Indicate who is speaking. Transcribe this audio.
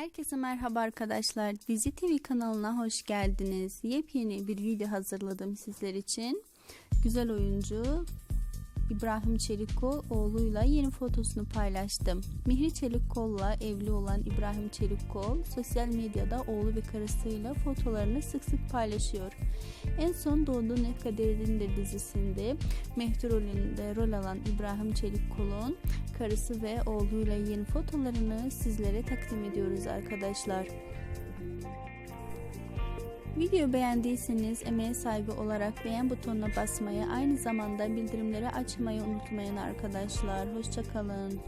Speaker 1: Herkese merhaba arkadaşlar. Dizi TV kanalına hoş geldiniz. Yepyeni bir video hazırladım sizler için. Güzel oyuncu İbrahim Çelikkol oğluyla yeni fotosunu paylaştım. Mihri Çelikkol'la evli olan İbrahim Çelikkol sosyal medyada oğlu ve karısıyla fotolarını sık sık paylaşıyor. En son Doğduğun Ne Kaderindir dizisinde Mehdi rolünde rol alan İbrahim Çelikkol'un karısı ve oğluyla yeni fotolarını sizlere takdim ediyoruz arkadaşlar. Video beğendiyseniz emeğe saygı olarak beğen butonuna basmayı aynı zamanda bildirimleri açmayı unutmayın arkadaşlar. Hoşçakalın.